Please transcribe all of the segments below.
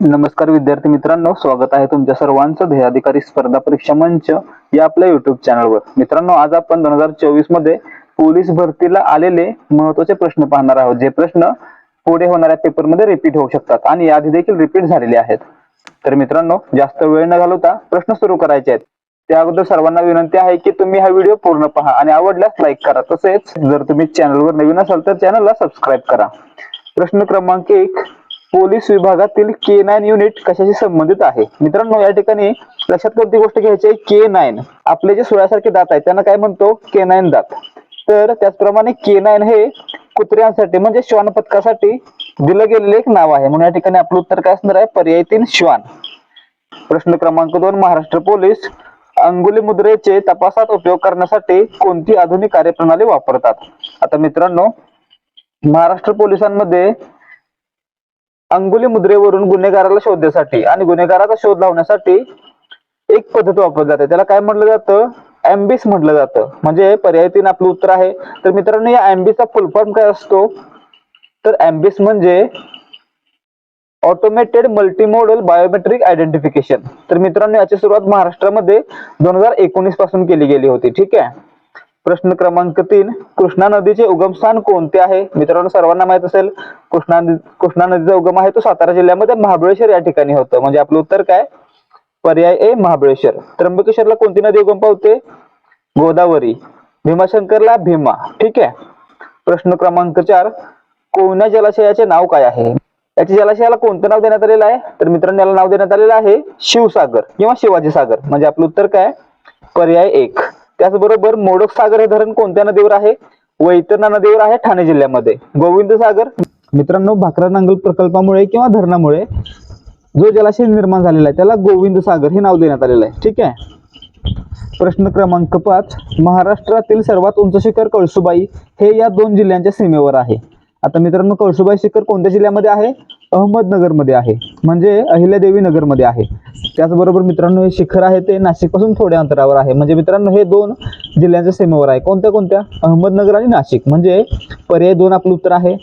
नमस्कार विद्यार्थी मित्रांनो स्वागत आहे तुमच्या सर्वांचं ध्येयाधिकारी स्पर्धा परीक्षा मंच या आपल्या युट्यूब चॅनलवर मित्रांनो आज आपण दोन हजार चोवीसमध्ये पोलीस भरतीला आलेले महत्त्वाचे प्रश्न पाहणार आहोत. जे प्रश्न पुढे होणाऱ्या पेपरमध्ये रिपीट होऊ शकतात आणि याआधी देखील रिपीट झालेले आहेत. तर मित्रांनो जास्त वेळ न घालवता प्रश्न सुरू करायचे आहेत. त्या अगोदर सर्वांना विनंती आहे की तुम्ही हा व्हिडिओ पूर्ण पहा आणि आवडल्यास लाईक करा. तसेच जर तुम्ही चॅनलवर नवीन असाल तर चॅनलला सबस्क्राईब करा. प्रश्न क्रमांक एक पोलीस विभागातील के नाईन युनिट कशाशी संबंधित आहे? मित्रांनो या ठिकाणी लक्षात कोणती गोष्ट घ्यायची आहे? के नाईन आपले जे सोळ्यासारखे दात आहेत त्यांना काय म्हणतो? के नाईन दात. तर त्याचप्रमाणे के नाईन हे कुत्र्यांसाठी म्हणजे श्वान पथकासाठी दिलं गेलेलं एक नाव आहे. म्हणून या ठिकाणी आपलं उत्तर काय असणार आहे? पर्याय तीन श्वान. प्रश्न क्रमांक दोन महाराष्ट्र पोलीस अंगुली मुद्रेचे तपासात उपयोग करण्यासाठी कोणती आधुनिक कार्यप्रणाली वापरतात? आता मित्रांनो महाराष्ट्र पोलिसांमध्ये अंगुली मुद्रेवरून गुन्हेगाराला शोधण्यासाठी आणि गुन्हेगाराचा शोध लावण्यासाठी एक पद्धत वापरली जाते. त्याला काय म्हटलं जातं? अँबिस म्हटलं जातं. म्हणजे पर्याय तीन आपलं उत्तर आहे. तर मित्रांनो या अँबिसचा फुल फॉर्म काय असतो? तर अँबिस म्हणजे ऑटोमेटेड मल्टीमोडल बायोमेट्रिक आयडेंटिफिकेशन तर मित्रांनो याची सुरुवात महाराष्ट्रामध्ये दोन हजार एकोणीसपासून केली गेली होती. ठीक आहे? प्रश्न क्रमांक तीन कृष्णा नदीचे उगमस्थान कोणते आहे? मित्रांनो सर्वांना माहीत असेल कृष्णा नदी कृष्णा नदीचा उगम आहे तो सातारा जिल्ह्यामध्ये महाबळेश्वर या ठिकाणी होतं. म्हणजे आपलं उत्तर काय? पर्याय ए महाबळेश्वर. त्र्यंबकेश्वरला कोणती नदी उगम पावते? गोदावरी. भीमाशंकरला भीमा. ठीक आहे? प्रश्न क्रमांक चार कोयना जलाशयाचे नाव काय आहे? याच्या जलाशयाला कोणतं नाव देण्यात आलेलं आहे? तर मित्रांनो याला नाव देण्यात आलेलं आहे शिवसागर किंवा शिवाजी सागर म्हणजे आपलं उत्तर काय? पर्याय एक. त्याचबरोबर मोडक सागर हे धरण कोणत्या नदीवर आहे? वैतरणा नदीवर आहे ठाणे जिल्ह्यामध्ये. गोविंद सागर. मित्रांनो भाकरा नांगल प्रकल्पामुळे किंवा धरणामुळे जो जलाशय निर्माण झालेला आहे त्याला गोविंद सागर हे नाव देण्यात आलेलं आहे. ठीक आहे? प्रश्न क्रमांक पाच. महाराष्ट्रातील सर्वात उंच शिखर कळसुबाई हे या दोन जिल्ह्यांच्या सीमेवर आहे. आता मित्रांनो कळसुबाई शिखर कोणत्या जिल्ह्यामध्ये आहे? अहमदनगरमध्ये आहे. म्हणजे अहिल्यादेवी नगरमध्ये आहे. त्याचबरोबर मित्रांनो हे शिखर आहे ते नाशिकपासून थोड्या अंतरावर आहे. म्हणजे मित्रांनो हे दोन जिल्ह्यांच्या सीमेवर आहे. कोणत्या कोणत्या? अहमदनगर आणि नाशिक. म्हणजे पर्याय दोन आपलं उत्तर आहे.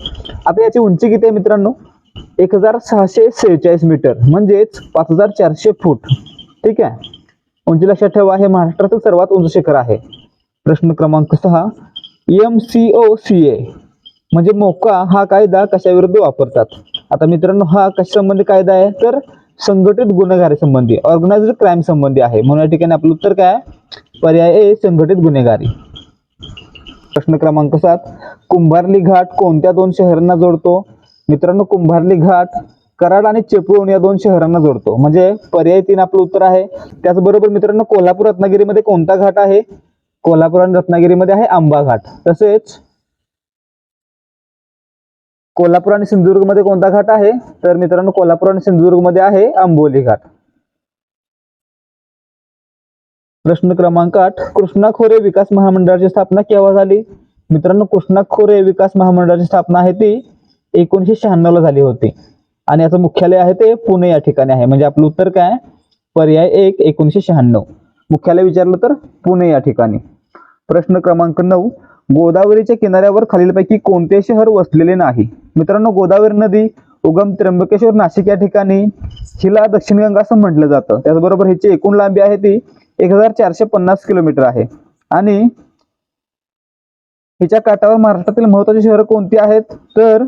आता याची उंची किती आहे मित्रांनो? एक हजार सहाशे सेहेचाळीस मीटर. म्हणजेच पाच हजार चारशे फूट. ठीक आहे? उंची लक्षात ठेवा हे महाराष्ट्रातील सर्वात उंच शिखर आहे. प्रश्न क्रमांक सहा. M C O C A म्हणजे मोका हा कायदा कशाविरुद्ध वापरतात? आता मित्रांनो हा कशा संबंधी कायदा आहे? तर संघटित गुन्हेगारी संबंधी ऑर्गनाइज्ड क्राईम संबंधी आहे. म्हणून या ठिकाणी आपलं उत्तर काय पर्याय ए संघटित गुन्हेगारी. प्रश्न क्रमांक सात कुंभारली घाट कोणत्या दोन शहरांना जोडतो? मित्रांनो कुंभारली घाट कराड आणि चेपळूण या दोन शहरांना जोडतो. म्हणजे पर्याय तीन आपलं उत्तर आहे. त्याचबरोबर मित्रांनो कोल्हापूर रत्नागिरीमध्ये कोणता घाट आहे? कोल्हापूर आणि रत्नागिरीमध्ये आहे आंबा घाट. तसेच कोल्हापूर आणि सिंधुदुर्गमध्ये कोणता घाट आहे? तर मित्रांनो कोल्हापूर आणि सिंधुदुर्गमध्ये आहे आंबोली घाट. प्रश्न क्रमांक आठ कृष्णा खोरे विकास महामंडळाची स्थापना केव्हा झाली? मित्रांनो कृष्णा खोरे विकास महामंडळाची स्थापना आहे ती एकोणीशे शहाण्णव ला झाली होती. आणि याचं मुख्यालय आहे ते पुणे या ठिकाणी आहे. म्हणजे आपलं उत्तर काय पर्याय एक एकोणीशे शहाण्णव. मुख्यालय विचारलं तर पुणे या ठिकाणी. प्रश्न क्रमांक नऊ गोदावरीच्या किनाऱ्यावर खालीलपैकी कोणते शहर वसलेले नाही? मित्रांनो गोदावरी नदी उगम त्र्यंबकेश्वर नाशिक या ठिकाणी हिला दक्षिण गंगा असं म्हटलं जातं. त्याचबरोबर हिची एकूण लांबी आहे ती एक हजार चारशे पन्नास किलोमीटर आहे. आणि हिच्या काठावर महाराष्ट्रातील महत्वाची शहरं कोणती आहेत? तर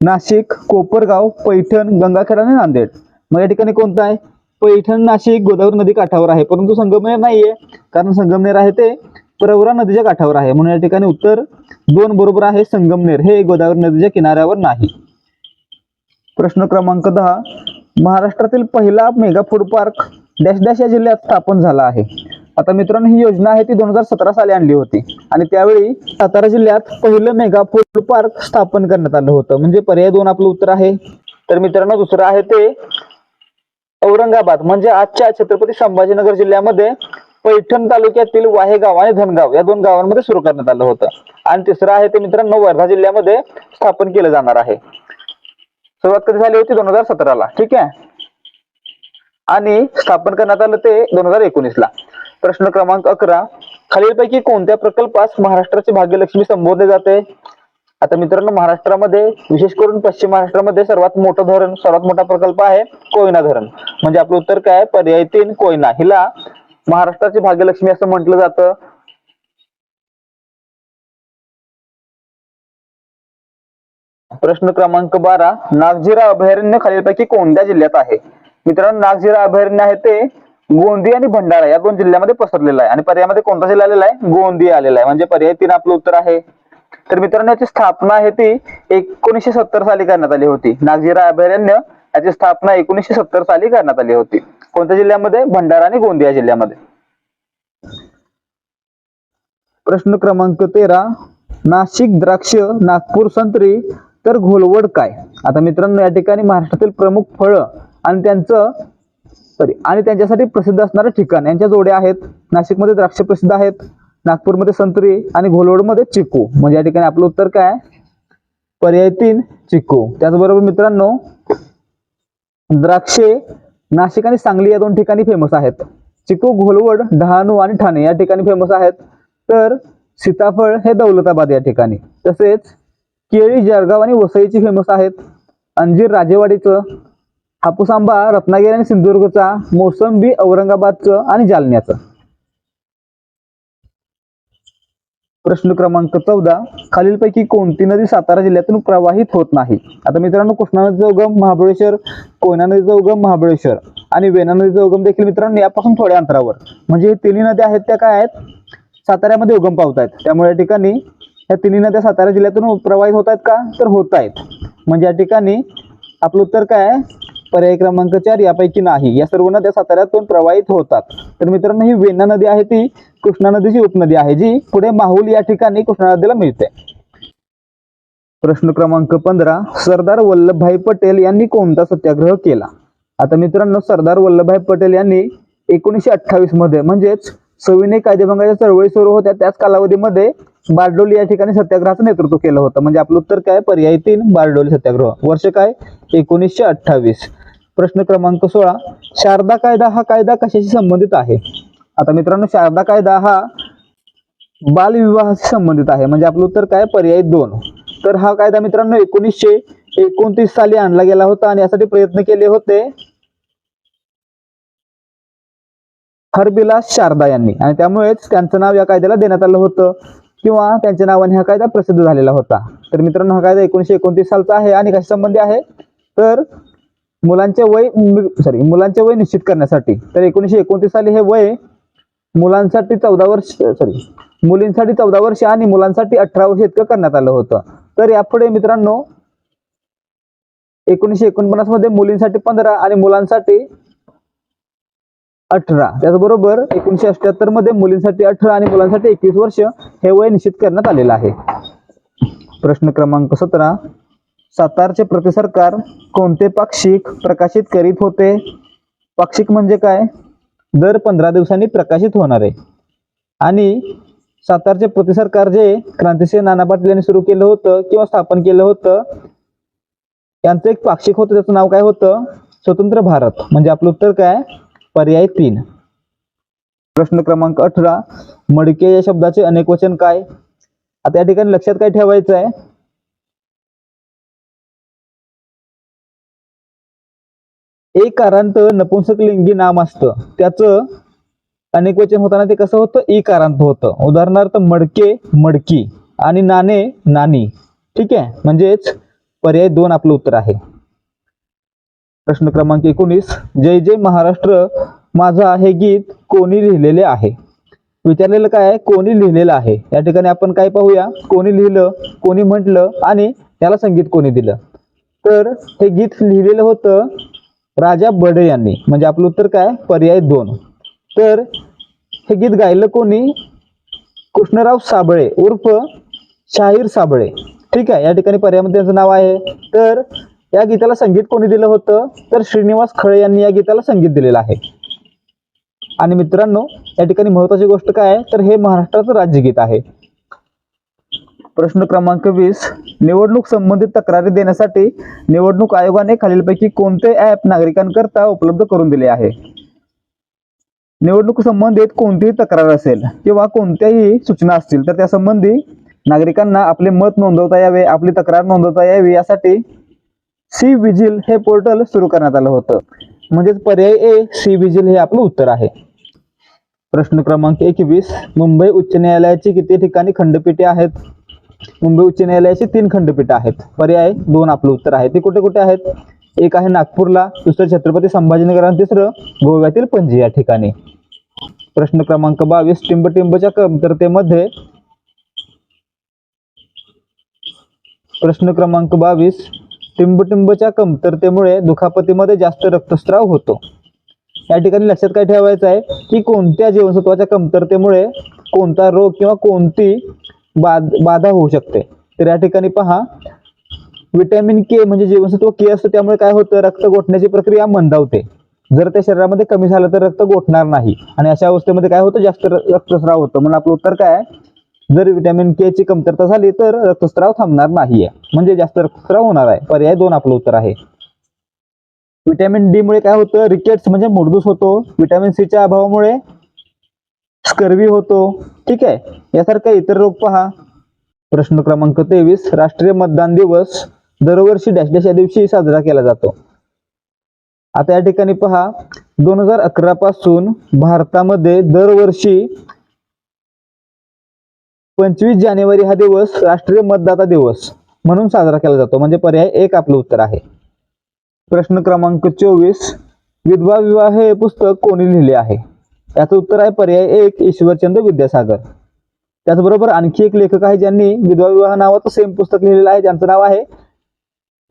नाशिक कोपरगाव पैठण गंगाखेड आणि नांदेड. मग या ठिकाणी कोणतं आहे? पैठण नाशिक गोदावरी नदी काठावर आहे. परंतु संगमनेर नाहीये. कारण संगमनेर आहे ते प्रवरा नदीच्या काठावर आहे. म्हणून या ठिकाणी उत्तर दोन बरोबर आहे संगमनेर. हे गोदावरी नदीच्या किनाऱ्यावर नाही. प्रश्न क्रमांक दहा. महाराष्ट्रातील पहिला mega food park dash dash या जिल्ह्यात स्थापन झाला आहे. आता मित्रांनो ही योजना आहे ती दोन हजार सतरा साली आणली होती. आणि त्यावेळी सातारा जिल्ह्यात पहिलं मेगा फूड पार्क स्थापन करण्यात आलं होतं. म्हणजे पर्याय दोन आपलं उत्तर आहे. तर मित्रांनो दुसरं आहे ते औरंगाबाद. म्हणजे आजच्या छत्रपती संभाजीनगर जिल्ह्यामध्ये पैठण तालुक्यातील वाहेगाव आणि धनगाव या दोन गावांमध्ये सुरू करण्यात आलं होतं. आणि तिसरं आहे ते मित्रांनो वर्धा जिल्ह्यामध्ये स्थापन केलं जाणार आहे. सुरुवात कधी झाली होती? दोन हजार सतराला. ठीक आहे? आणि स्थापन करण्यात आलं ते दोन हजार एकोणीस ला प्रश्न क्रमांक अकरा. खालीलपैकी कोणत्या प्रकल्पास महाराष्ट्राची भाग्यलक्ष्मी संबोधले जाते? आता मित्रांनो महाराष्ट्रामध्ये विशेष करून पश्चिम महाराष्ट्रामध्ये सर्वात मोठं धरण सर्वात मोठा प्रकल्प आहे कोयना धरण. म्हणजे आपलं उत्तर काय पर्याय तीन कोयना. हिला महाराष्ट्राची भाग्यलक्ष्मी असं म्हटलं जातं. प्रश्न क्रमांक बारा नागझिरा अभयारण्य खालीलपैकी कोणत्या जिल्ह्यात आहे? मित्रांनो नागझिरा अभयारण्य आहे ते गोंदिया आणि भंडारा या दोन जिल्ह्यामध्ये पसरलेलं आहे. आणि पर्यायामध्ये कोणता जिल्हा आलेला आहे? गोंदिया आलेला आहे. म्हणजे पर्याय तीन आपलं उत्तर आहे. तर मित्रांनो याची स्थापना आहे ती एकोणीसशे सत्तर साली करण्यात आली होती. नागझिरा अभयारण्य याची स्थापना एकोणीसशे सत्तर साली करण्यात आली होती. कोणत्या जिल्ह्यामध्ये? भंडारा आणि गोंदिया जिल्ह्यामध्ये. प्रश्न क्रमांक तेरा नाशिक द्राक्ष नागपूर संत्री तर घोलवड काय? आता मित्रांनो या ठिकाणी महाराष्ट्रातील प्रमुख फळं आणि त्यांचं सॉरी आणि त्यांच्यासाठी प्रसिद्ध असणारे ठिकाण यांच्या जोड्या आहेत. नाशिकमध्ये द्राक्ष प्रसिद्ध आहेत नागपूरमध्ये संत्री आणि घोलवडमध्ये चिकू. म्हणजे या ठिकाणी आपलं उत्तर काय? पर्याय तीन चिकू. त्याचबरोबर मित्रांनो द्राक्षे नाशिक आणि सांगली या दोन ठिकाणी फेमस आहेत. चिकू घोलवड डहाणू आणि ठाणे या ठिकाणी फेमस आहेत. तर सीताफळ हे दौलताबाद या ठिकाणी. तसेच केळी जळगाव आणि वसईची फेमस आहेत. अंजीर राजेवाडीचं हापूस आंबा रत्नागिरी आणि सिंधुदुर्गचा मोसंबी औरंगाबादचं आणि जालन्याचं. प्रश्न क्रमांक चौदा खालीलपैकी कोणती नदी सातारा जिल्ह्यातून प्रवाहित होत नाही? आता मित्रांनो कृष्णा नदीचा उगम महाबळेश्वर कोयना नदीचा उगम महाबळेश्वर आणि वेणा नदीचा उगम देखील मित्रांनो यापासून थोड्या अंतरावर. म्हणजे हे तिन्ही नद्या आहेत त्या काय आहेत? साताऱ्यामध्ये उगम पावत आहेत. त्यामुळे या ठिकाणी ह्या तिन्ही नद्या सातारा जिल्ह्यातून प्रवाहित होत आहेत का? तर होत आहेत. म्हणजे या ठिकाणी आपलं उत्तर काय आहे? पर्याय क्रमांक चार यापैकी नाही. या सर्व नद्या साताऱ्यातून प्रवाहित होतात. तर मित्रांनो ही वेना नदी आहे ती कृष्णा नदीची उपनदी आहे जी पुढे माहुल या ठिकाणी कृष्णा नदीला मिळते. प्रश्न क्रमांक पंधरा सरदार वल्लभभाई पटेल यांनी कोणता सत्याग्रह केला? आता मित्रांनो सरदार वल्लभभाई पटेल यांनी एकोणीसशे अठ्ठावीसमध्ये म्हणजेच सविनय कायदेभंगाच्या चळवळी सुरू होत्या त्याच कालावधीमध्ये बारडोली या ठिकाणी सत्याग्रहाचं नेतृत्व केलं होतं. म्हणजे आपलं उत्तर काय? पर्याय तीन बारडोली सत्याग्रह. वर्ष काय? एकोणीसशे अठ्ठावीस. प्रश्न क्रमांक सोळा शारदा कायदा हा कायदा कशाशी संबंधित आहे? आता मित्रांनो शारदा कायदा हा बालविवाहाशी संबंधित आहे. म्हणजे आपलं उत्तर काय? पर्याय दोन. तर हा कायदा मित्रांनो एकोणीसशे एकोणतीस साली आणला गेला होता आणि यासाठी प्रयत्न केले होते हरबिलास शारदा यांनी. आणि त्यामुळेच त्यांचं नाव या कायद्याला देण्यात आलं होतं किंवा त्यांच्या नावाने हा कायदा प्रसिद्ध झालेला होता. तर मित्रांनो हा कायदा एकोणीसशे एकोणतीस सालचा आहे आणि कशा संबंधी आहे? तर मुलांचे वय सॉरी मुलांचे वय निश्चित करण्यासाठी. तर एकोणीसशे एकोणतीस साली हे वय मुलांसाठी चौदा वर्ष सॉरी मुलींसाठी चौदा वर्ष आणि मुलांसाठी अठरा वर्ष इतकं करण्यात आलं होतं. तर यापुढे मित्रांनो एकोणीसशे एकोणपन्नासमध्ये मुलींसाठी पंधरा आणि मुलांसाठी अठरा. त्याचबरोबर एकोणीसशे अठ्याहत्तरमध्ये मुलींसाठी अठरा आणि मुलांसाठी एकवीस वर्ष हे वय निश्चित करण्यात आलेलं आहे. प्रश्न क्रमांक सतरा. सातारचे प्रति सरकार कोणते पाक्षिक प्रकाशित करीत होते? पाक्षिक म्हणजे काय? दर पंधरा दिवसांनी प्रकाशित होणार आहे. आणि सातारचे प्रतिसरकार जे क्रांतिसिंह नाना पाटील यांनी सुरू केलं होतं किंवा स्थापन केलं होतं यांचं एक पाक्षिक होतं त्याचं नाव काय होतं? स्वतंत्र भारत. म्हणजे आपलं उत्तर काय? पर्याय तीन. प्रश्न क्रमांक अठरा मडके या शब्दाचे अनेक वचन काय? आता या ठिकाणी लक्षात काय ठेवायचं आहे एक कारांत नपुंसक लिंगी नाम असतं. त्याचं अनेक वचन होताना ते कसं होतं? ई कारांत होतं. उदाहरणार्थ मडके मडकी आणि नाणे नानी. ठीक आहे? म्हणजेच पर्याय दोन आपलं उत्तर आहे. प्रश्न क्रमांक एकोणीस. जय जय महाराष्ट्र. माझा हे गीत कोणी लिहिलेले आहे? विचारलेलं काय आहे? कोणी लिहिलेलं आहे? या ठिकाणी आपण काय पाहूया? कोणी लिहिलं कोणी म्हटलं आणि त्याला संगीत कोणी दिलं? तर हे गीत लिहिलेलं होतं राजा बडे यांनी म्हणजे आपलं उत्तर काय? पर्याय दोन. तर हे गीत गायलं कोणी? कृष्णराव साबळे उर्फ शाहीर साबळे. ठीक आहे या ठिकाणी पर्यायमध्ये त्यांचं नाव आहे. तर या गीताला संगीत कोणी दिलं होतं? तर श्रीनिवास खळे यांनी या गीताला संगीत दिलेलं आहे. आणि मित्रांनो या ठिकाणी महत्वाची गोष्ट काय आहे? तर हे महाराष्ट्राचं राज्यगीत आहे. प्रश्न क्रमांक वीस. निवडणूक संबंधित तक्रारी देण्यासाठी निवडणूक आयोगाने खालीलपैकी कोणते ऍप नागरिकांकरता उपलब्ध करून दिले आहे? निवडणूक संबंधित कोणतीही तक्रार असेल किंवा कोणत्याही सूचना असतील तर त्या संबंधी नागरिकांना आपले मत नोंदवता यावे आपली तक्रार नोंदवता यावी यासाठी सी विजिल हे पोर्टल सुरू करण्यात आलं होतं. म्हणजेच पर्याय ए सी विजिल हे आपलं उत्तर आहे. प्रश्न क्रमांक एकवीस. मुंबई उच्च न्यायालयाची किती ठिकाणी खंडपीठे आहेत? मुंबई उच्च न्यायालयाची तीन खंडपीठ आहेत. पर्याय दोन आपलं उत्तर आहे. ते कुठे कुठे आहेत? एक आहे नागपूरला दुसरं छत्रपती संभाजीनगर आणि तिसरं गोव्यातील पणजी या ठिकाणी. प्रश्न क्रमांक बावीस टिंबटिंबच्या कमतरतेमध्ये प्रश्न क्रमांक बावीस टिंबटिंबच्या कमतरतेमुळे दुखापतीमध्ये जास्त रक्तस्राव होतो. या ठिकाणी लक्षात काय ठेवायचं आहे? की कोणत्या जीवनसत्वाच्या कमतरतेमुळे कोणता रोग किंवा कोणती बाद बाधा होऊ शकते. तर या ठिकाणी पहा विटॅमिन के म्हणजे जीवनसत्व के असतं त्यामुळे काय होतं रक्त गोठण्याची प्रक्रिया मंदावते. जर ते शरीरामध्ये कमी झालं तर रक्त गोठणार नाही. आणि अशा अवस्थेमध्ये काय होतं जास्त रक्तस्राव होतं. म्हणून आपलं उत्तर काय आहे? जर विटॅमिन के ची कमतरता झाली तर रक्तस्राव थांबणार नाहीये. म्हणजे जास्त रक्तस्राव होणार आहे. पर्याय दोन आपलं उत्तर आहे. विटॅमिन डी मुळे काय होतं रिकेट्स म्हणजे मुरदूस होतो. विटॅमिन सीच्या अभावामुळे स्कर्वी होतो. ठीक आहे? यासारखा इतर रोग पहा. प्रश्न क्रमांक तेवीस. राष्ट्रीय मतदान दिवस दरवर्षी डॅश डॅश या दिवशी साजरा केला जातो. आता या ठिकाणी पहा. दोन हजार अकरा पासून भारतामध्ये दरवर्षी पंचवीस जानेवारी हा दिवस राष्ट्रीय मतदाता दिवस म्हणून साजरा केला जातो. म्हणजे पर्याय एक आपलं उत्तर आहे. प्रश्न क्रमांक चोवीस. विधवा विवाह हे पुस्तक कोणी लिहिले आहे? याचं उत्तर आहे पर्याय एक ईश्वरचंद्र विद्यासागर. त्याचबरोबर आणखी एक लेखक आहे ज्यांनी विधवा विवाह नावाचं सेम पुस्तक लिहिलेलं आहे ज्यांचं नाव आहे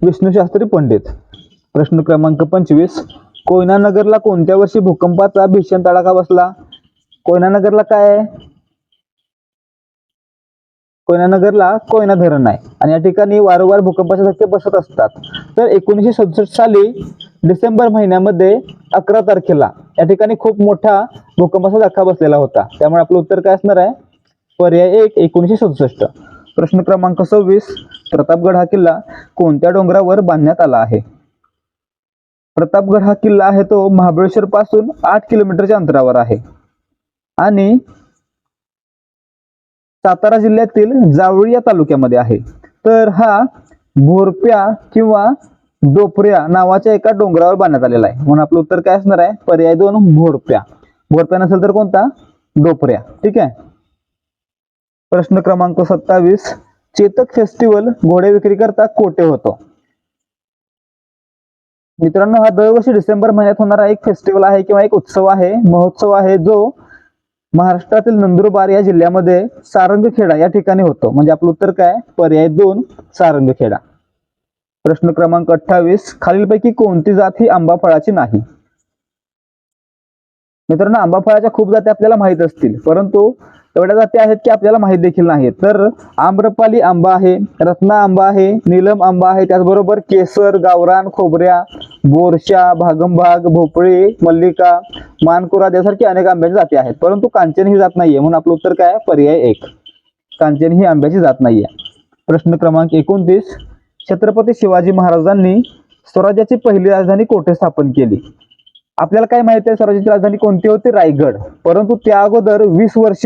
विष्णुशास्त्री पंडित. प्रश्न क्रमांक पंचवीस कोयना नगरला कोणत्या वर्षी भूकंपाचा भीषण तडाखा बसला? कोयना नगरला काय आहे? कोयना नगरला कोयना धरण आहे. आणि या ठिकाणी वारंवार भूकंपाचे धक्के बसत असतात. तर एकोणीसशे सदुसष्ट साली डिसेंबर महिन्यामध्ये अकरा तारखेला या ठिकाणी खूप मोठा भूकंपाचा धक्का बसलेला होता. त्यामुळे आपलं उत्तर काय असणार आहे? पर्याय एक एकोणीसशे सदुसष्ट. प्रश्न क्रमांक सव्वीस प्रतापगड हा किल्ला कोणत्या डोंगरावर बांधण्यात आला आहे? प्रतापगड हा किल्ला आहे तो महाबळेश्वर पासून आठ किलोमीटरच्या अंतरावर आहे. आणि सातारा जिल्ह्यातील जावळी या तालुक्यामध्ये आहे. तर हा भोरप्या किंवा डोपऱ्या नावाच्या एका डोंगरावर बांधण्यात आलेला आहे. म्हणून आपलं उत्तर काय असणार आहे? पर्याय दोन भोरप्या भोरप्या नसेल तर कोणता? डोपऱ्या. ठीक आहे? प्रश्न क्रमांक सत्तावीस. चेतक फेस्टिवल घोडे विक्री करता कोठे होतो? मित्रांनो हा दरवर्षी डिसेंबर महिन्यात होणारा एक फेस्टिवल आहे किंवा एक उत्सव आहे. महोत्सव आहे जो महाराष्ट्रातील नंदुरबार या जिल्ह्यामध्ये सारंगखेडा या ठिकाणी होतो. म्हणजे आपलं उत्तर काय? पर्याय दोन सारंगखेडा. प्रश्न क्रमांक अठ्ठावीस खालीलपैकी कोणती जात ही आंबा फळाची नाही? मित्रांनो आंबा फळाच्या खूप जाती आपल्याला माहीत असतील परंतु एवढ्या जाती आहेत की आपल्याला माहीत देखील नाही तर आम्रपाली आंबा आहे रत्ना आंबा आहे नीलम आंबा आहे त्याचबरोबर केसर गावरान खोबऱ्या बोरशा भागमभाग भोपळे मल्लिका मानकुराद यासारखी अनेक आंब्याची जाती आहेत. परंतु कांचन ही जात नाहीये म्हणून आपलं उत्तर काय पर्याय एक. कांचन ही आंब्याची जात नाहीये. प्रश्न क्रमांक एकोणतीस छत्रपती शिवाजी महाराजांनी स्वराज्याची पहिली राजधानी कोठे स्थापन केली? आपल्याला काय माहिती आहे? स्वराज्याची राजधानी कोणती होती? रायगड. परंतु त्या अगोदर वीस वर्ष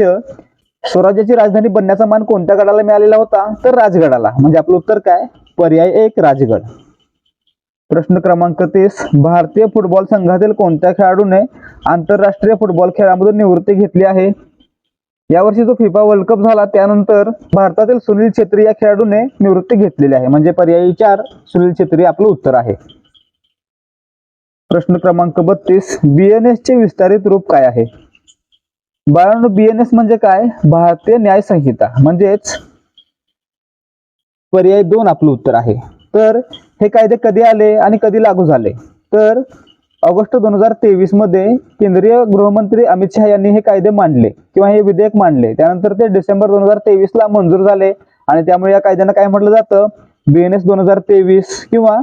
स्वराज्याची राजधानी बनण्याचा मान कोणत्या गडाला मिळालेला होता? तर राजगडाला. म्हणजे आपलं उत्तर काय? पर्याय एक राजगड. प्रश्न क्रमांक तीस. भारतीय फुटबॉल संघातील कोणत्या खेळाडूने आंतरराष्ट्रीय फुटबॉल खेळामधून निवृत्ती घेतली आहे? यावर्षी जो फिफा वर्ल्ड कप झाला त्यानंतर भारतातील सुनील छेत्री या खेळाडूने निवृत्ती घेतलेली आहे. म्हणजे पर्यायी चार सुनील छेत्री आपलं उत्तर आहे. प्रश्न क्रमांक बत्तीस बीएनएस चे विस्तारित रूप काय आहे? बाळांनो बीएनएस म्हणजे काय? भारतीय न्याय संहिता. म्हणजेच पर्याय दोन आपलं उत्तर आहे. तर हे कायदे कधी आले आणि कधी लागू झाले? तर ऑगस्ट दोन हजार तेवीसमध्ये केंद्रीय गृहमंत्री अमित शहा यांनी हे कायदे मांडले किंवा हे विधेयक मांडले. त्यानंतर ते डिसेंबर दोन हजार तेवीस ला मंजूर झाले आणि त्यामुळे या कायद्यांना काय म्हटलं जातं? बीएनएस दोन हजार तेवीस किंवा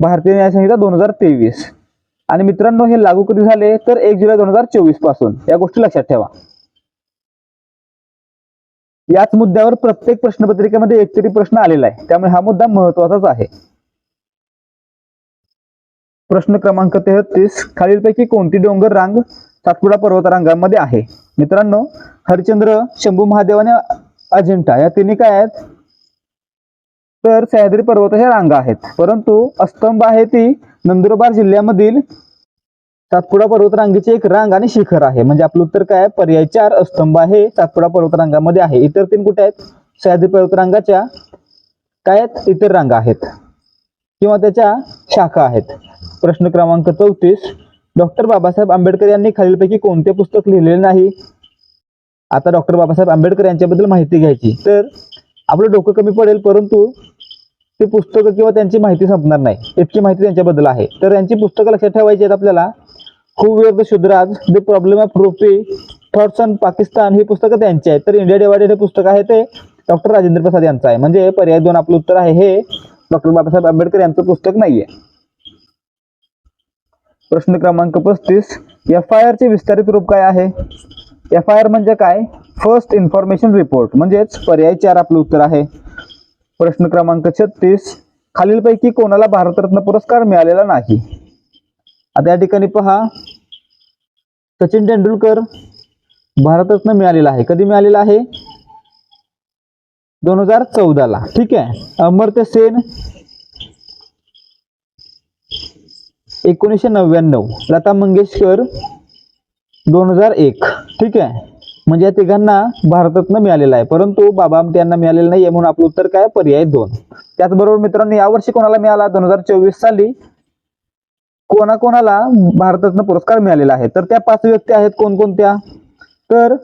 भारतीय न्यायसंहिता दोन हजार तेवीस. आणि मित्रांनो हे लागू कधी झाले? तर एक जुलै दोन हजार चोवीसपासून. या गोष्टी लक्षात ठेवा. याच मुद्द्यावर प्रत्येक प्रश्नपत्रिकेमध्ये एक तरी प्रश्न आलेला आहे. त्यामुळे हा मुद्दा महत्वाचाच आहे. प्रश्न क्रमांक तेहतीस. खालीलपैकी कोणती डोंगर रांग सातपुडा पर्वतरांगामध्ये आहे? मित्रांनो हरिश्चंद्र शंभू महादेव आणि अजिंठा या तिन्ही काय आहेत? तर सह्याद्री पर्वत ह्या रांगा आहेत. परंतु अस्तंभ आहे ती नंदुरबार जिल्ह्यामधील सातपुडा पर्वतरांगेची एक रांग आणि शिखर आहे. म्हणजे आपलं उत्तर काय आहे? पर्याय चार अस्तंभ आहे सातपुडा पर्वतरांगामध्ये आहे. इतर तीन कुठे आहेत? सह्याद्री पर्वत रांगाच्या काय आहेत? इतर रांगा आहेत. किंवा त्याच्या शाखा आहेत. प्रश्न क्रमांक चौतीस. डॉक्टर बाबासाहेब आंबेडकर यांनी खालीलपैकी कोणते पुस्तक लिहिलेले नाही? आता डॉक्टर बाबासाहेब आंबेडकर यांच्याबद्दल माहिती घ्यायची. तर आपलं डोकं कमी पडेल परंतु ते पुस्तकं किंवा त्यांची माहिती संपणार नाही. इतकी माहिती त्यांच्याबद्दल आहे. तर यांची पुस्तकं लक्षात ठेवायची आहेत आपल्याला. Who were the Shudras the problem of rupee thoughts on Pakistan ही पुस्तकं त्यांची आहेत. तर इंडिया डिवायडेड हे पुस्तक आहे ते डॉक्टर राजेंद्र प्रसाद यांचं आहे. म्हणजे पर्याय दोन आपलं उत्तर आहे. हे डॉक्टर बाबासाहेब आंबेडकर यांचं पुस्तक नाहीये. प्रश्न क्रमांक पस्तीस. एफ आय आरचे विस्तारित रूप काय आहे? एफ आय आर म्हणजे काय? फर्स्ट इन्फॉर्मेशन रिपोर्ट म्हणजेच पर्याय चार आपलं उत्तर आहे. प्रश्न क्रमांक छत्तीस. खालीलपैकी कोणाला भारतरत्न पुरस्कार मिळालेला नाही? आता या ठिकाणी पहा. सचिन तेंडुलकर भारतरत्न मिळालेला आहे. कधी मिळालेला आहे? दोन हजार चौदाला. ठीक आहे. अमर्त्य सेन एकोणीसशे नव्याण्णव. लता मंगेशकर दोन हजार एक. ठीक आहे? म्हणजे या तिघांना भारतरत्न मिळालेला आहे. परंतु बाबा आमटे यांना मिळालेलं नाही म्हणून आपलं उत्तर काय? पर्याय दोन. त्याचबरोबर मित्रांनो यावर्षी कोणाला मिळाला? दोन हजार चोवीस साली कोणाकोणाला भारतरत्न पुरस्कार मिळालेला आहे? तर त्या पाच व्यक्ती आहेत कोणकोणत्या? तर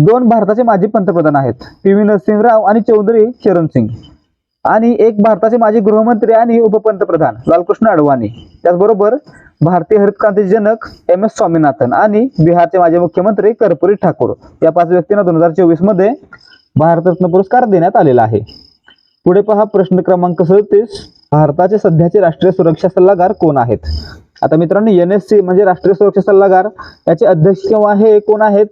दोन भारताचे माजी पंतप्रधान आहेत. पी व्ही नरसिंहराव आणि चौधरी चरण सिंग आणि एक भारताचे माजी गृहमंत्री आणि उपपंतप्रधान लालकृष्ण अडवाणी. त्याचबरोबर भारतीय हरित क्रांतीचे जनक एम एस स्वामीनाथन आणि बिहारचे माजी मुख्यमंत्री कर्पूरी ठाकूर या पाच व्यक्तींना दोन हजार चोवीसमध्ये भारतरत्न पुरस्कार देण्यात आलेला आहे. पुढे पहा प्रश्न क्रमांक सदतीस. भारताचे सध्याचे राष्ट्रीय सुरक्षा सल्लागार कोण आहेत? आता मित्रांनो एन एस सी म्हणजे राष्ट्रीय सुरक्षा सल्लागार याचे अध्यक्ष किंवा हे कोण आहेत?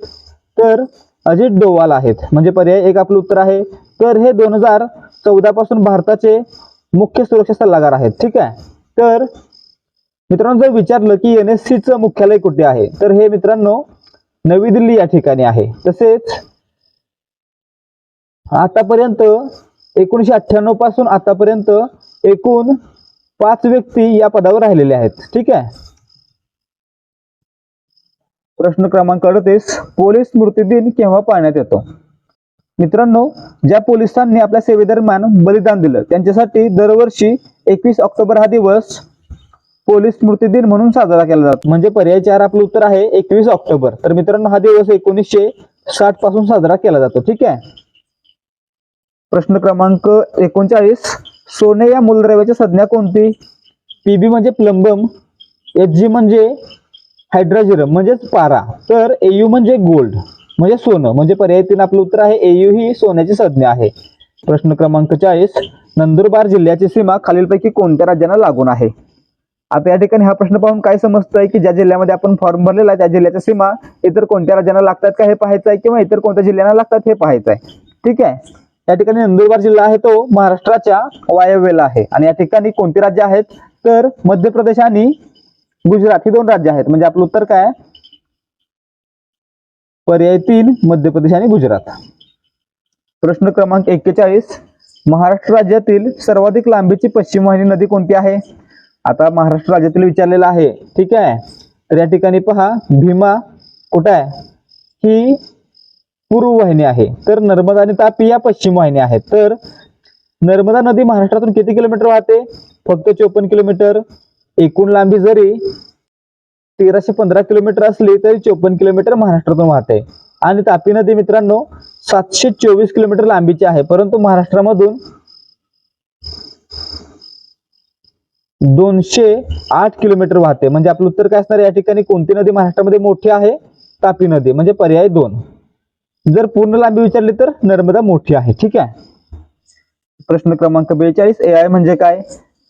तर अजित डोवाल आहेत. म्हणजे पर्याय एक आपलं उत्तर आहे. तर हे दोन हजार चौदा पासून भारताचे मुख्य सुरक्षा सल्लागार आहेत ठीक आहे? तर मित्रांनो जर विचारलं की एन एस सीचं मुख्यालय कुठे आहे? तर हे मित्रांनो नवी दिल्ली या ठिकाणी आहे. तसेच आतापर्यंत एकोणीशे अठ्ठ्याण्णवपासून आतापर्यंत एकूण पाच व्यक्ती या पदावर राहिलेले आहेत ठीक आहे? प्रश्न क्रमांक अडतीस पोलीस स्मृती दिन केव्हा पाळण्यात येतो? मित्रांनो ज्या पोलिसांनी आपल्या सेवेदरम्यान बलिदान दिलं त्यांच्यासाठी दरवर्षी एकवीस ऑक्टोबर हा दिवस पोलीस स्मृती दिन म्हणून साजरा केला जातो. म्हणजे पर्याय चार आपलं उत्तर आहे एकवीस ऑक्टोबर. तर मित्रांनो हा दिवस एकोणीसशे साठपासून साजरा केला जातो. ठीक आहे? प्रश्न क्रमांक एकोणचाळीस. सोने या मूलद्रव्याची संज्ञा कोणती? पीबी म्हणजे प्लंबम एच जी म्हणजे हायड्राजिरम म्हणजेच पारा. तर एयू म्हणजे गोल्ड. म्हणजे सोनं म्हणजे पर्याय तीन आपलं उत्तर आहे एयू ही सोन्याची संज्ञा आहे. प्रश्न क्रमांक चाळीस नंदुरबार जिल्ह्याची सीमा खालीलपैकी कोणत्या राज्यांना लागून आहे? आता या ठिकाणी हा प्रश्न पाहून काय समजतंय की ज्या जिल्ह्यामध्ये आपण फॉर्म भरलेला आहे त्या जिल्ह्याच्या सीमा इतर कोणत्या राज्यांना लागतात का हे पाहायचं आहे किंवा इतर कोणत्या जिल्ह्यांना लागतात हे पाहायचं आहे. ठीक आहे? या ठिकाणी नंदुरबार जिल्हा आहे तो महाराष्ट्राच्या वायव्येला आहे. आणि या ठिकाणी कोणती राज्य आहेत? तर मध्य प्रदेश आणि गुजरात ही दोन राज्य आहेत. म्हणजे आपलं उत्तर काय आहे? पर्याय तीन मध्य प्रदेश आणि गुजरात. प्रश्न क्रमांक एक्केचाळीस. महाराष्ट्र राज्यातील सर्वाधिक लांबीची पश्चिम वाहिनी नदी कोणती आहे? आता महाराष्ट्र राज्यातील विचारलेलं आहे. ठीक आहे? तर या ठिकाणी पहा भीमा कुठं आहे? ही पूर्व वाहिनी आहे. तर नर्मदा आणि तापी या पश्चिम वाहिनी आहेत. तर नर्मदा नदी महाराष्ट्रातून किती किलोमीटर वाहते? फक्त चोपन्न किलोमीटर. एकूण लांबी जरी तेराशे पंधरा किलोमीटर असली तरी चोपन्न किलोमीटर महाराष्ट्रातून वाहते. आणि तापी नदी मित्रांनो सातशे चोवीस किलोमीटर लांबीची आहे. परंतु महाराष्ट्रामधून दोनशे आठ किलोमीटर वाहते. म्हणजे आपलं उत्तर काय असणार? या ठिकाणी कोणती नदी महाराष्ट्रामध्ये मोठी आहे? तापी नदी म्हणजे पर्याय दोन. जर पूर्ण लांबी विचारली तर नर्मदा मोठी आहे. ठीक आहे? प्रश्न क्रमांक बेचाळीस ए आय म्हणजे काय?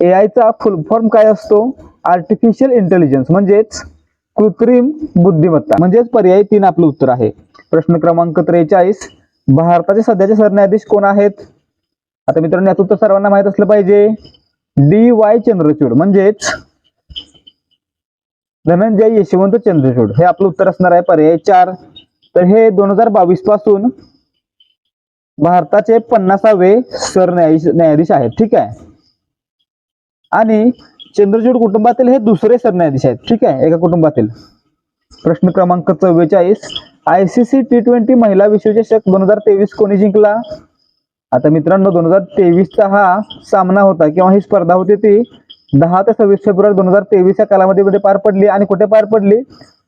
ए आयचा फुल फॉर्म काय असतो? आर्टिफिशियल इंटेलिजन्स म्हणजेच कृत्रिम बुद्धिमत्ता. म्हणजेच पर्याय तीन आपलं उत्तर आहे. प्रश्न क्रमांक त्रेचाळीस. भारताचे सध्याचे सरन्यायाधीश कोण आहेत? आता मित्रांनो याचं उत्तर सर्वांना माहीत असलं पाहिजे. D Y Chandrachud. म्हणजेच धनंजय यशवंत चंद्रचूड. हे आपलं उत्तर असणार आहे पर्याय चार. तर हे दोन हजार बावीसपासून भारताचे पन्नासावे सरन्यायाधीश न्यायाधीश आहेत. ठीक आहे? आणि चंद्रचूड कुटुंबातील हे दुसरे सरन्यायाधीश आहेत. ठीक आहे? एका कुटुंबातील. प्रश्न क्रमांक चव्वेचाळीस. आयसीसी टी ट्वेंटी महिला विश्वचषक दोन हजार तेवीस कोणी जिंकला? आता मित्रांनो दोन हजार तेवीसचा हा सामना होता किंवा ही स्पर्धा होती ती दहा ते सव्वीस फेब्रुवारी दोन हजार तेवीस या कालावधीमध्ये पार पडली आणि कुठे पार पडली?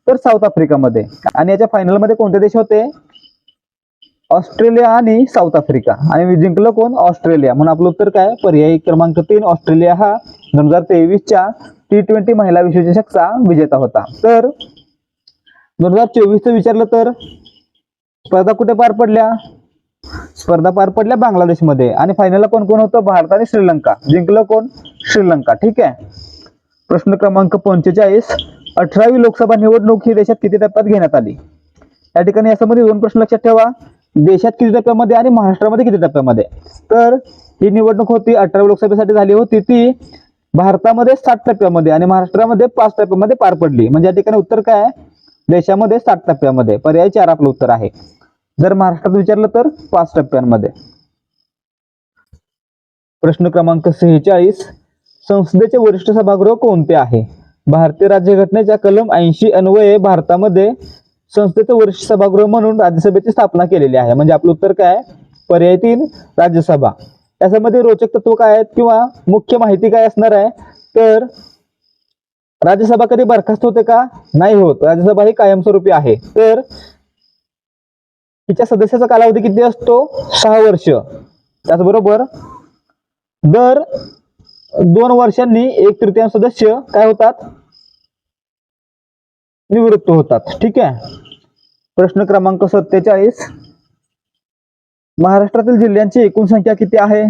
तर साऊथ आफ्रिकामध्ये. आणि याच्या फायनलमध्ये कोणते देश होते? ऑस्ट्रेलिया आणि साऊथ आफ्रिका. आणि जिंकलं कोण? ऑस्ट्रेलिया. म्हणून आपलं उत्तर काय? पर्यायी क्रमांक तीन ऑस्ट्रेलिया हा दोन हजार तेवीसच्या टी ट्वेंटी महिला विश्वचषकचा विजेता होता. तर दोन हजार चोवीसचं विचारलं तर स्पर्धा कुठे पार पडल्या? स्पर्धा पार पडल्या बांगलादेशमध्ये आणि फायनलला कोण कोण होतं? भारत आणि श्रीलंका. जिंकलं कोण? श्रीलंका. ठीक आहे? प्रश्न क्रमांक पंचेचाळीस. अठरावी लोकसभा निवडणूक ही देशात किती टप्प्यात घेण्यात आली? या ठिकाणी यासंबंधी दोन प्रश्न लक्षात ठेवा. देशात किती टप्प्यामध्ये आणि महाराष्ट्रामध्ये किती टप्प्यामध्ये? तर ही निवडणूक होती अठरावी लोकसभेसाठी झाली होती ती भारतामध्ये सात टप्प्यामध्ये आणि महाराष्ट्रामध्ये पाच टप्प्यामध्ये पार पडली. म्हणजे या ठिकाणी उत्तर काय आहे? देशामध्ये सात टप्प्यामध्ये. पर्याय चार आपलं उत्तर आहे. जर महाराष्ट्रात विचारलं तर पाच टप्प्यांमध्ये. प्रश्न क्रमांक सेहेचाळीस. संसदेचे वरिष्ठ सभागृह कोणते आहे? भारतीय राज्यघटनेच्या कलम ऐंशी अन्वये भारतामध्ये संस्थेचं वरिष्ठ सभागृह म्हणून राज्यसभेची स्थापना केलेली आहे. म्हणजे आपलं उत्तर काय पर्याय तीन राज्यसभा. याच्यामध्ये रोचक तत्व काय आहेत किंवा मुख्य माहिती काय असणार आहे? तर राज्यसभा कधी बरखास्त होते का? नाही होत. राज्यसभा ही कायमस्वरूपी आहे. तर तिच्या सदस्याचा कालावधी किती असतो? सहा वर्ष. त्याचबरोबर दर दोन वर्षांनी एक तृतीयांश सदस्य काय होतात? निवृत्त होतात. ठीक आहे? प्रश्न क्रमांक सत्तेचाळीस. महाराष्ट्रातील जिल्ह्यांची एकूण संख्या किती आहे?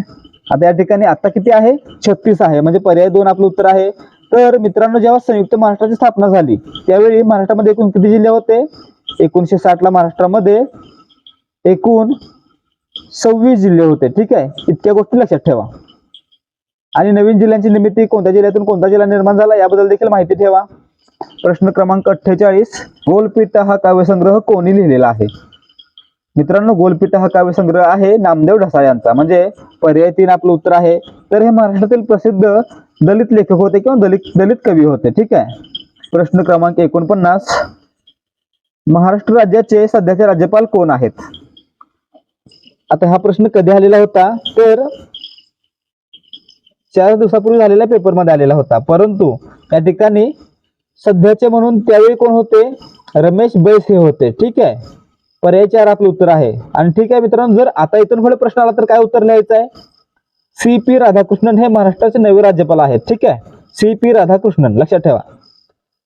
आता या ठिकाणी आता किती आहे? छत्तीस आहे. म्हणजे पर्याय दोन आपलं उत्तर आहे. तर मित्रांनो जेव्हा संयुक्त महाराष्ट्राची स्थापना झाली त्यावेळी महाराष्ट्रामध्ये एकूण किती जिल्हे होते? एकोणीसशे साठला महाराष्ट्रामध्ये एकूण सव्वीस जिल्हे होते. ठीक आहे? इतक्या गोष्टी लक्षात ठेवा. आणि नवीन जिल्ह्यांची निर्मिती कोणत्या जिल्ह्यातून कोणता जिल्हा निर्माण झाला याबद्दल देखील माहिती ठेवा. प्रश्न क्रमांक अठ्ठेचाळीस गोलपीठ हा काव्यसंग्रह कोणी लिहिलेला आहे? मित्रांनो गोलपीठ हा काव्यसंग्रह आहे नामदेव ढसाळ यांचा. म्हणजे पर्याय तीन आपलं उत्तर आहे. तर हे महाराष्ट्रातील प्रसिद्ध दलित लेखक होते किंवा दलित दलित कवी होते. ठीक आहे? प्रश्न क्रमांक एकोणपन्नास. महाराष्ट्र राज्याचे सध्याचे राज्यपाल कोण आहेत? आता हा प्रश्न कधी आलेला होता? तर चार दिवसापूर्वी झालेल्या पेपरमध्ये आलेला होता. परंतु या ठिकाणी सध्याचे म्हणून त्यावेळी कोण होते? रमेश बैस हे होते. ठीक आहे? पर्याय चार आपलं उत्तर आहे. आणि ठीक आहे मित्रांनो जर आता इथून पुढे प्रश्न आला तर काय उत्तर लिहायचं आहे? सी पी राधाकृष्णन हे महाराष्ट्राचे नवे राज्यपाल आहेत. ठीक आहे? सी पी राधाकृष्णन लक्षात ठेवा.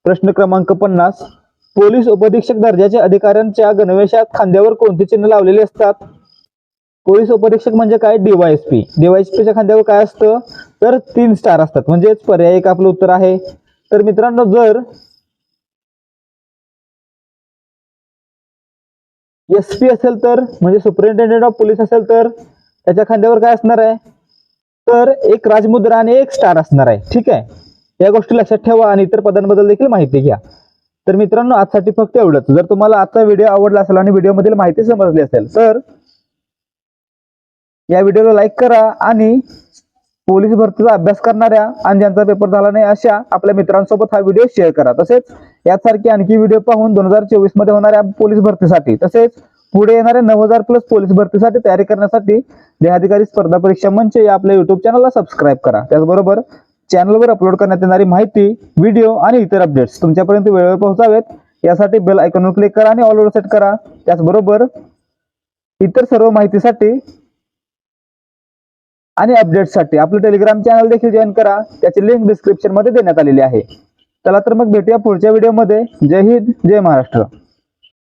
प्रश्न क्रमांक पन्नास. पोलीस उपधीक्षक दर्जाच्या अधिकाऱ्यांच्या गणवेशात खांद्यावर कोणते चिन्ह लावलेले असतात? पोलीस उपधीक्षक म्हणजे काय? डीवायएसपी डीवायएसपीच्या खांद्यावर काय असतं? तर तीन स्टार असतात. म्हणजेच पर्याय एक आपलं उत्तर आहे. तर मित्रांनो जर एस पी असेल तर म्हणजे सुपरिटेंडेंट ऑफ पोलीस असेल तर त्याच्या खांद्यावर काय असणार आहे? तर एक राजमुद्रा आणि एक स्टार असणार आहे. ठीक आहे? या गोष्टी लक्षात ठेवा आणि इतर पदांबद्दल देखील माहिती घ्या. तर मित्रांनो आजसाठी फक्त एवढंच. जर तुम्हाला आजचा व्हिडिओ आवडला असेल आणि व्हिडिओमधील माहिती समजली असेल तर या व्हिडिओला लाईक करा आणि पोलीस भरतीचा अभ्यास करणाऱ्या आणि ज्यांचा पेपर झाला नाही अशा आपल्या मित्रांसोबत हा व्हिडिओ शेअर करा. तसेच यासारखे आणखी व्हिडिओ पाहून दोन हजार चोवीसमध्ये होणाऱ्या पोलीस भरतीसाठी तसेच पुढे येणाऱ्या नऊ हजार प्लस पोलीस भरतीसाठी तयारी करण्यासाठी देहाधिकारी स्पर्धा परीक्षा मंच या आपल्या युट्यूब चॅनलला सबस्क्राईब करा. त्याचबरोबर चॅनलवर अपलोड करण्यात येणारी माहिती व्हिडिओ आणि इतर अपडेट्स तुमच्यापर्यंत वेळेवर पोहोचावेत. यासाठी बेल आयकॉनवर क्लिक करा आणि ऑलवर सेट करा. त्याचबरोबर इतर सर्व माहितीसाठी आणि अपडेट्ससाठी आपलं टेलिग्राम चॅनल देखील जॉईन करा. त्याची लिंक डिस्क्रिप्शनमध्ये देण्यात आलेली आहे. चला तर मग भेटूया पुढच्या व्हिडिओमध्ये जय हिंद जय महाराष्ट्र.